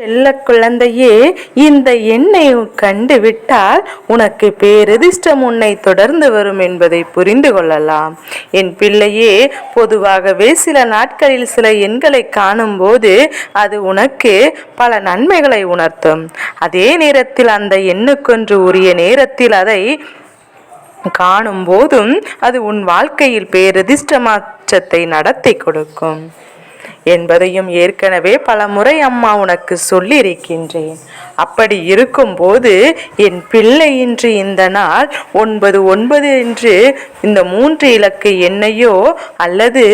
செல்ல குழந்தையே இந்த எண்ணை கண்டு விட்டால் உனக்கு பேரதிர்ஷ்டம் உன்னை தொடர்ந்து வரும் என்பதை புரிந்து கொள்ளலாம். என் பிள்ளையே பொதுவாகவே சில நாட்களில் சில எண்களை காணும்போது அது உனக்கு பல நன்மைகளை உணர்த்தும். அதே நேரத்தில் அந்த எண்ணுக்கொன்று உரிய நேரத்தில் அதை காணும் போதும் அது உன் வாழ்க்கையில் பேரதிர்ஷ்டமாற்றத்தை நடத்தி கொடுக்கும். என்பதையும் ஏற்கனவே பல முறை அம்மா உனக்கு சொல்லியிருக்கின்றேன். அப்படி இருக்கும்போது என் பிள்ளை இன்று இந்த நாள் ஒன்பது ஒன்பது என்று இந்த மூன்று இலக்கு எண்ணையோ அல்லது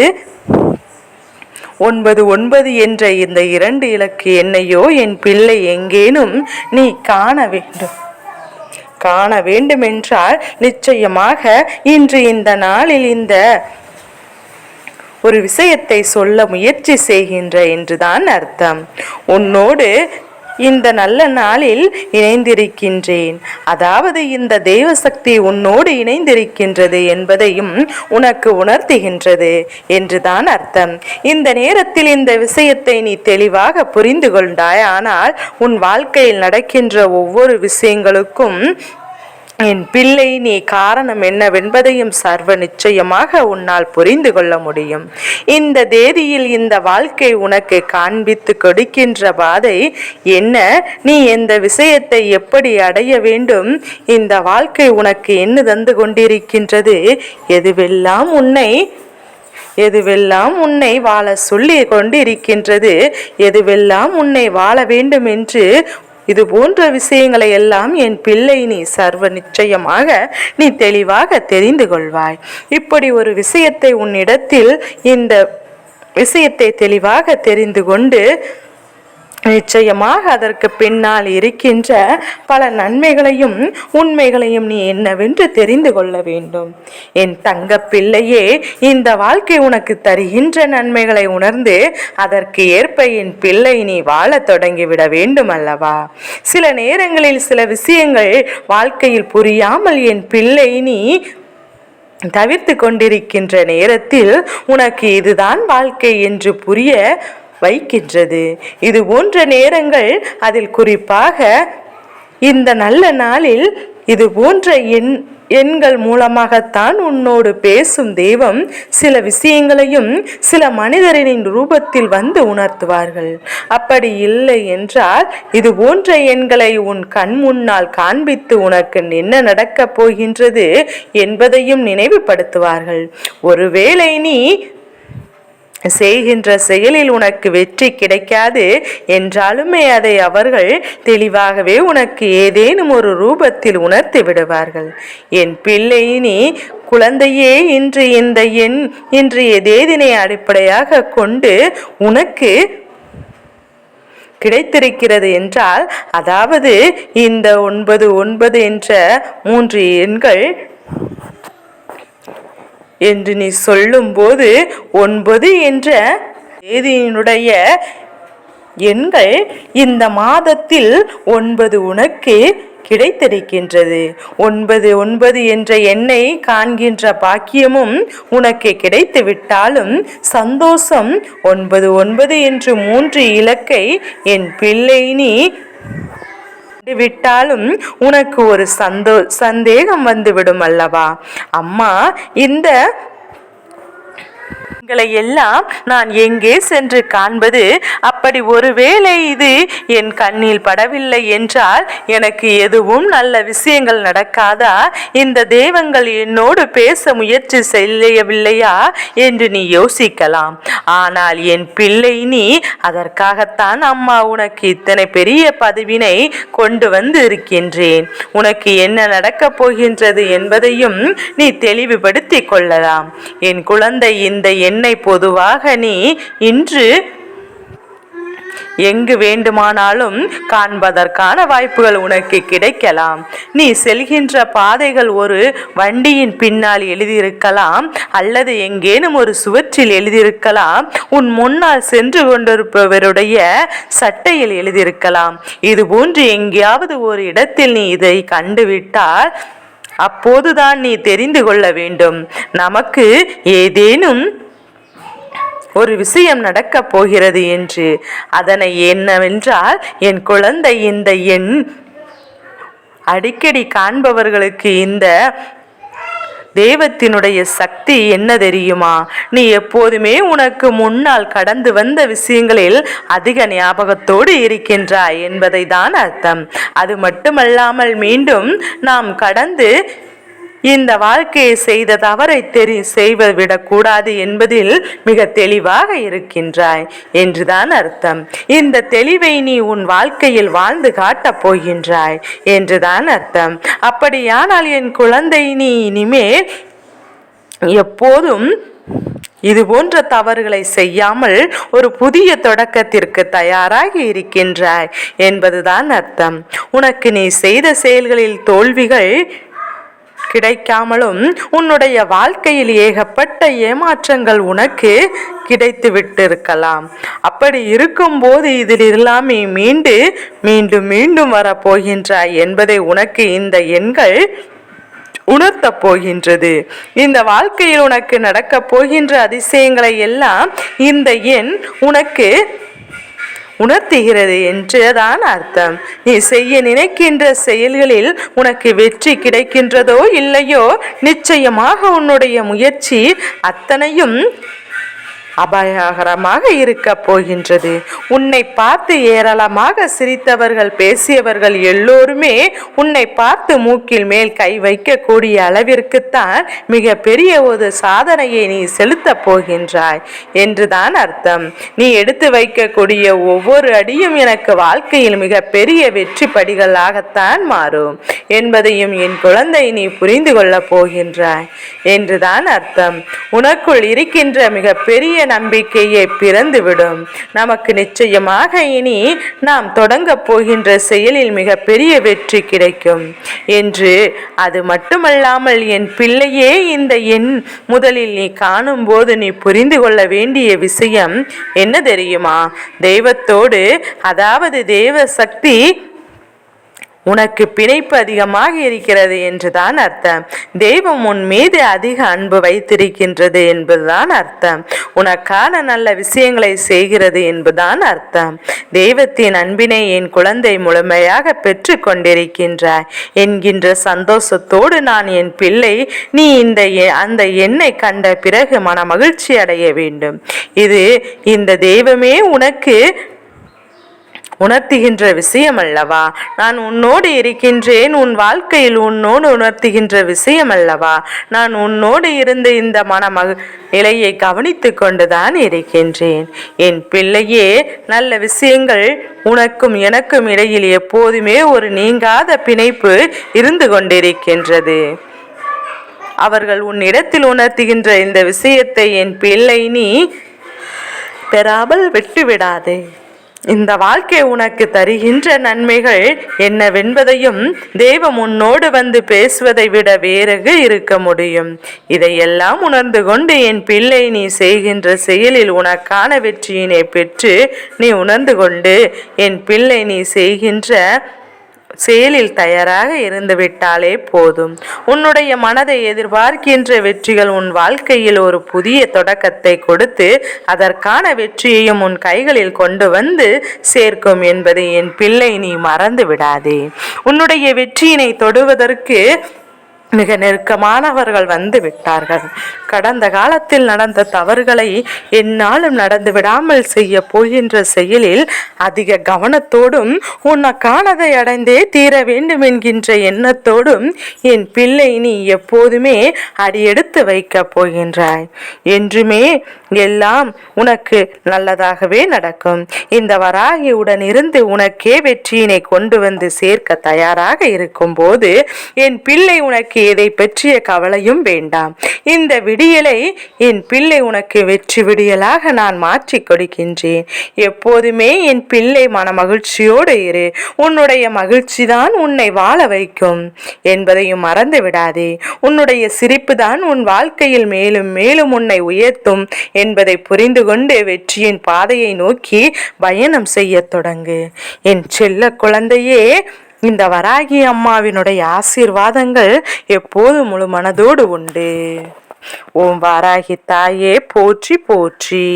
ஒன்பது ஒன்பது என்ற இந்த இரண்டு இலக்கு எண்ணையோ என் பிள்ளை எங்கேனும் நீ காண வேண்டும். காண வேண்டுமென்றால் நிச்சயமாக இன்று இந்த நாளில் இந்த ஒரு விஷயத்தை சொல்ல முயற்சி செய்கின்ற என்றுதான் அர்த்தம். உன்னோடு இந்த நல்ல நாளில் இணைந்திருக்கின்றேன். அதாவது இந்த தெய்வ சக்தி உன்னோடு இணைந்திருக்கின்றது என்பதையும் உனக்கு உணர்த்துகின்றது என்றுதான் அர்த்தம். இந்த நேரத்தில் இந்த விஷயத்தை நீ தெளிவாக புரிந்து கொண்டாய். ஆனால் உன் வாழ்க்கையில் நடக்கின்ற ஒவ்வொரு விஷயங்களுக்கும் என் பிள்ளை நீ காரணம் என்னவென்பதையும் சர்வ நிச்சயமாக உன்னால் புரிந்து கொள்ள முடியும். இந்த தேதியில் இந்த வாழ்க்கை உனக்கு காண்பித்து கொடுக்கின்ற பாதை என்ன? நீ எந்த விஷயத்தை எப்படி அடைய வேண்டும்? இந்த வாழ்க்கை உனக்கு என்ன தந்து கொண்டிருக்கின்றது? எதுவெல்லாம் உன்னை எதுவெல்லாம் உன்னை வாழ சொல்லி கொண்டிருக்கின்றது? எதுவெல்லாம் உன்னை வாழ வேண்டும் என்று இது போன்ற விஷயங்களை எல்லாம் என் பிள்ளை நீ சர்வ நிச்சயமாக நீ தெளிவாக தெரிந்து கொள்வாய். இப்படி ஒரு விஷயத்தை உன்னிடத்தில் இந்த விஷயத்தை தெளிவாக தெரிந்து கொண்டு நிச்சயமாக அதற்கு பின்னால் இருக்கின்ற பல நன்மைகளையும் உண்மைகளையும் நீ என்னவென்று தெரிந்து கொள்ள வேண்டும். என் தங்க பிள்ளையே இந்த வாழ்க்கை உனக்கு தருகின்ற நன்மைகளை உணர்ந்து அதற்கு ஏற்ப என் பிள்ளை நீ வாழத் தொடங்கிவிட வேண்டும் அல்லவா சில நேரங்களில் சில விஷயங்கள் வாழ்க்கையில் புரியாமல் என் பிள்ளை நீ தவிர்த்து கொண்டிருக்கின்ற நேரத்தில் உனக்கு இதுதான் வாழ்க்கை என்று புரிய வைக்கின்றது. இது போன்ற நேரங்கள் அதில் குறிப்பாக இந்த நல்ல நாளில் இது போன்ற எண் எண்கள் மூலமாகத்தான் உன்னோடு பேசும் தெய்வம் சில விஷயங்களையும் சில மனிதரின் ரூபத்தில் வந்து உணர்த்துவார்கள். அப்படி இல்லை என்றால் இது போன்ற எண்களை உன் கண் முன்னால் காண்பித்து உனக்கு என்ன நடக்கப் போகின்றது என்பதையும் நினைவுபடுத்துவார்கள். ஒருவேளை நீ செய்கின்ற செயலில் உனக்கு வெற்றி கிடைக்காது என்றாலுமே அதை அவர்கள் தெளிவாகவே உனக்கு ஏதேனும் ஒரு ரூபத்தில் உணர்த்தி விடுவார்கள். என் பிள்ளை நீ குழந்தையே இன்று இந்த எண் இன்று எதேதினை அடிப்படையாக கொண்டு உனக்கு கிடைத்திருக்கிறது என்றால் அதாவது இந்த ஒன்பது ஒன்பது என்ற மூன்று எண்கள் என்று நீ சொல்லும்போது ஒன்பது என்ற தேதியினுடைய எண்கள் இந்த மாதத்தில் ஒன்பது உனக்கு கிடைத்திருக்கின்றது. ஒன்பது ஒன்பது என்ற எண்ணை காண்கின்ற பாக்கியமும் உனக்கு கிடைத்து விட்டாலும் சந்தோஷம் ஒன்பது ஒன்பது என்று மூன்று இலக்கை என் பிள்ளை நீ விட்டாலும் உனக்கு ஒரு சந்தோ சந்தேகம் வந்துவிடும் அல்லவா? அம்மா இந்த உங்களை எல்லாம் நான் எங்கே சென்று காண்பது? அப்படி ஒருவேளை இது என் கண்ணில் படவில்லை என்றால் எனக்கு எதுவும் நல்ல விஷயங்கள் நடக்காதா? இந்த தெய்வங்கள் என்னோடு பேச முயற்சி செய்யவில்லையா என்று நீ யோசிக்கலாம். ஆனால் என் பிள்ளை நீ அதற்காகத்தான் அம்மா உனக்கு இத்தனை பெரிய பதவினை கொண்டு வந்து இருக்கின்றேன் உனக்கு என்ன நடக்கப் போகின்றது என்பதையும் நீ செலுத்தி கொள்ளலாம். என் குழந்தை இந்த என்னை பொதுவாக நீ இன்று எங்கு வேண்டுமானாலும் காண்பதற்கான வாய்ப்புகள் உனக்கு கிடைக்கலாம். நீ செல்கின்ற பாதைகள் ஒரு வண்டியின் பின்னால் எழுதியிருக்கலாம் அல்லது எங்கேனும் ஒரு சுவற்றில் எழுதியிருக்கலாம். உன் முன்னால் சென்று கொண்டிருப்பவருடைய சட்டையில் எழுதியிருக்கலாம். இது போன்று எங்கேயாவது ஒரு இடத்தில் நீ இதை கண்டுவிட்டால் அப்போதுதான் நீ தெரிந்து கொள்ள வேண்டும். நமக்கு ஏதேனும் ஒரு விஷயம் நடக்கப் போகிறது என்று. அதனை என்னவென்றால் என் குழந்தை இந்த எண் அடிக்கடி காண்பவர்களுக்கு இந்த தெய்வத்தினுடைய சக்தி என்ன தெரியுமா? நீ எப்போதுமே உனக்கு முன்னால் கடந்து வந்த விஷயங்களில் அதிக ஞாபகத்தோடு இருக்கின்றாய் என்பதை தான் அர்த்தம். அது மட்டுமல்லாமல் மீண்டும் நாம் கடந்து இந்த வாழ்க்கையை செய்த தவறை தெரி செய்வ விடக்கூடாது என்பதில் மிக தெளிவாக இருக்கின்றாய் என்றுதான் அர்த்தம். இந்த தெளிவை நீ உன் வாழ்க்கையில் வாழ்ந்து காட்டப் போகின்றாய் என்றுதான் அர்த்தம். அப்படியானால் என் குழந்தை நீ இனிமேல் எப்போதும் இது போன்ற தவறுகளை செய்யாமல் ஒரு புதிய தொடக்கத்திற்கு தயாராகி இருக்கின்றாய் என்பதுதான் அர்த்தம். உனக்கு நீ செய்த செயல்களில் தோல்விகள் கிடைக்காமலும் உன்னுடைய வாழ்க்கையில் ஏகப்பட்ட ஏமாற்றங்கள் உனக்கு கிடைத்து விட்டிருக்கலாம் அப்படி இருக்கும்போது இதில் எல்லாமே மீண்டு மீண்டும் மீண்டும் வரப்போகின்றாய் என்பதை உனக்கு இந்த எண்கள் உணர்த்தப் போகின்றது. இந்த வாழ்க்கையில் உனக்கு நடக்கப் போகின்ற அதிசயங்களை எல்லாம் இந்த எண் உனக்கு உணர்த்துகிறது என்றுதான் அர்த்தம். நீ செய்ய நினைக்கின்ற செயல்களில் உனக்கு வெற்றி கிடைக்கின்றதோ இல்லையோ நிச்சயமாக உன்னுடைய முயற்சி அத்தனையும் அபாயகரமாக இருக்க போகின்றது. உன்னை பார்த்து ஏராளமாக சிரித்தவர்கள் பேசியவர்கள் எல்லோருமே உன்னை பார்த்து மூக்கில் மேல் கை வைக்கக்கூடிய அளவிற்குத்தான் மிக பெரிய ஒரு சாதனையை நீ செலுத்தப் போகின்றாய் என்றுதான் அர்த்தம். நீ எடுத்து வைக்கக்கூடிய ஒவ்வொரு அடியும் எனக்கு வாழ்க்கையில் மிக பெரிய வெற்றி படிகளாகத்தான் மாறும். என்பதையும் என் குழந்தை நீ புரிந்து கொள்ளப் போகின்றாய் என்றுதான் அர்த்தம். உனக்குள் இருக்கின்ற மிக பெரிய நம்பிக்கையே பிறந்துவிடும். நமக்கு நிச்சயமாக இனி நாம் தொடங்க போகின்ற செயலில் மிக பெரிய வெற்றி கிடைக்கும். என்று அது மட்டுமல்லாமல் என் பிள்ளையே இந்த எண் முதலில் நீ காணும்போது நீ புரிந்து கொள்ள வேண்டிய விஷயம் என்ன தெரியுமா? தெய்வத்தோடு அதாவது தெய்வ சக்தி உனக்கு பிணைப்பு அதிகமாக இருக்கிறது என்றுதான் அர்த்தம். தெய்வம் உன் மீது அதிக அன்பு வைத்திருக்கின்றது என்பதுதான் அர்த்தம். உனக்கான நல்ல விஷயங்களை செய்கிறது என்பதுதான் அர்த்தம். தெய்வத்தின் அன்பினை என் குழந்தை முழுமையாக பெற்று கொண்டிருக்கின்றாய் என்கின்ற சந்தோஷத்தோடு நான் என் பிள்ளை நீ இந்த அந்த எண்ணை கண்ட பிறகு மன மகிழ்ச்சி அடைய வேண்டும். இது இந்த தெய்வமே உனக்கு உணர்த்துகின்ற விஷயம் அல்லவா நான் உன்னோடு இருக்கின்றேன் உன் வாழ்க்கையில் உன்னோடு உணர்த்துகின்ற விஷயம் அல்லவா நான் உன்னோடு இருந்து இந்த மன நிலையை கவனித்து கொண்டுதான் இருக்கின்றேன். என் பிள்ளையே நல்ல விஷயங்கள் உனக்கும் எனக்கும் இடையில் எப்போதுமே ஒரு நீங்காத பிணைப்பு இருந்து கொண்டிருக்கின்றது. அவர்கள் உன்னிடத்தில் உணர்த்துகின்ற இந்த விஷயத்தை என் பிள்ளை நீ பெறாமல் விட்டுவிடாதே. இந்த வாழ்க்கை உனக்கு தருகின்ற நன்மைகள் என்னவென்பதையும் தெய்வம் உன்னோடு வந்து பேசுவதை விட வேறகு இருக்க முடியும். இதையெல்லாம் உணர்ந்து கொண்டு என் பிள்ளை நீ செய்கின்ற செயலில் உனக்கான வெற்றியினை பெற்று நீ உணர்ந்து கொண்டு என் பிள்ளை நீ செய்கின்ற செயலில் தயாராக இருந்துவிட்டாலே போதும். உன்னுடைய மனதை எதிர்பார்க்கின்ற வெற்றிகள் உன் வாழ்க்கையில் ஒரு புதிய தொடக்கத்தை கொடுத்து அதற்கான வெற்றியையும் உன் கைகளில் கொண்டு வந்து சேர்க்கும் என்பதை என் பிள்ளை நீ மறந்து விடாதே. உன்னுடைய வெற்றியினை தொடுவதற்கு மிக நெருக்கமானவர்கள் வந்து விட்டார்கள். கடந்த காலத்தில் நடந்த தவறுகளை என்னாலும் நடந்து விடாமல் செய்ய போகின்ற செயலில் அதிக கவனத்தோடும் உனக்கானதை அடைந்தே தீர வேண்டும் என்கின்ற எண்ணத்தோடும் என் பிள்ளை நீ எப்போதுமே அடியெடுத்து வைக்கப் போகின்றாய். என்றுமே எல்லாம் உனக்கு நல்லதாகவே நடக்கும். இந்த வராகியுடன் இருந்து உனக்கே வெற்றியினை கொண்டு வந்து சேர்க்க தயாராக இருக்கும்போது என் பிள்ளை உனக்கு எதை பற்றிய கவலையும் வேண்டாம். இந்த விடியலை என் பிள்ளை உனக்கு வெற்றி விடியலாக நான் மாற்றி கொடுக்கின்றேன். எப்போதுமே என் பிள்ளை மன மகிழ்ச்சியோடு இரு. உன்னுடைய மகிழ்ச்சி தான் உன்னை வாழ வைக்கும். என்பதையும் மறந்து விடாதே. உன்னுடைய சிரிப்பு தான் உன் வாழ்க்கையில் மேலும் மேலும் உன்னை உயர்த்தும் என்பதை புரிந்து கொண்டு வெற்றியின் பாதையை நோக்கி பயணம் செய்ய தொடங்கு. என் செல்ல குழந்தையே இந்த வராகி அம்மாவினுடைய ஆசீர்வாதங்கள் எப்போது முழு மனதோடு உண்டு. ஓம் வாராகி தாயே போற்றி போற்றி.